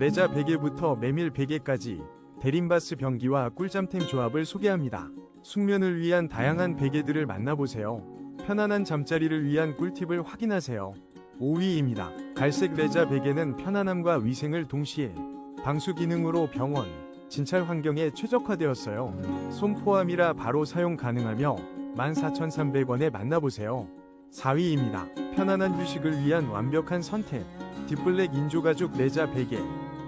레자 베개부터 메밀 베개까지 데림바스 변기와 꿀잠템 조합을 소개합니다. 숙면을 위한 다양한 베개들을 만나보세요. 편안한 잠자리를 위한 꿀팁을 확인하세요. 5위입니다. 갈색 레자 베개는 편안함과 위생을 동시에 방수 기능으로 병원, 진찰 환경에 최적화되었어요. 솜 포함이라 바로 사용 가능하며 14,300원에 만나보세요. 4위입니다. 편안한 휴식을 위한 완벽한 선택. 딥블랙 인조가죽 레자 베개.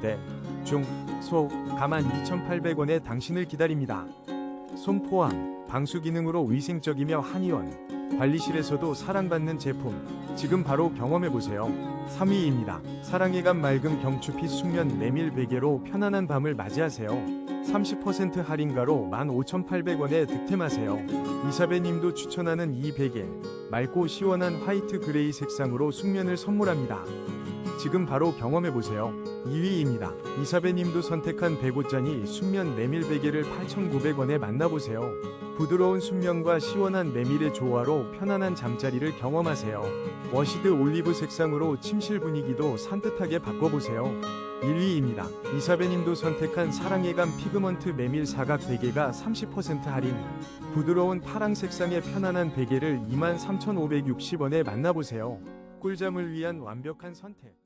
대, 중, 소, 가만 2,800원에 당신을 기다립니다. 솜 포함, 방수 기능으로 위생적이며 한의원, 관리실에서도 사랑받는 제품. 지금 바로 경험해보세요. 3위입니다. 사랑의 감 맑은 경추핏 숙면 메밀 베개로 편안한 밤을 맞이하세요. 30% 할인가로 15,800원에 득템하세요. 이사배님도 추천하는 이 베개. 맑고 시원한 화이트 그레이 색상으로 숙면을 선물합니다. 지금 바로 경험해보세요. 2위입니다. 이사배님도 선택한 백옷잔이 숙면 메밀 베개를 8,900원에 만나보세요. 부드러운 숙면과 시원한 메밀의 조화로 편안한 잠자리를 경험하세요. 워시드 올리브 색상으로 침실 분위기도 산뜻하게 바꿔보세요. 1위입니다. 이사배님도 선택한 사랑의 감 피그먼트 메밀 사각 베개가 30% 할인. 부드러운 파랑 색상의 편안한 베개를 23,560원에 만나보세요. 꿀잠을 위한 완벽한 선택.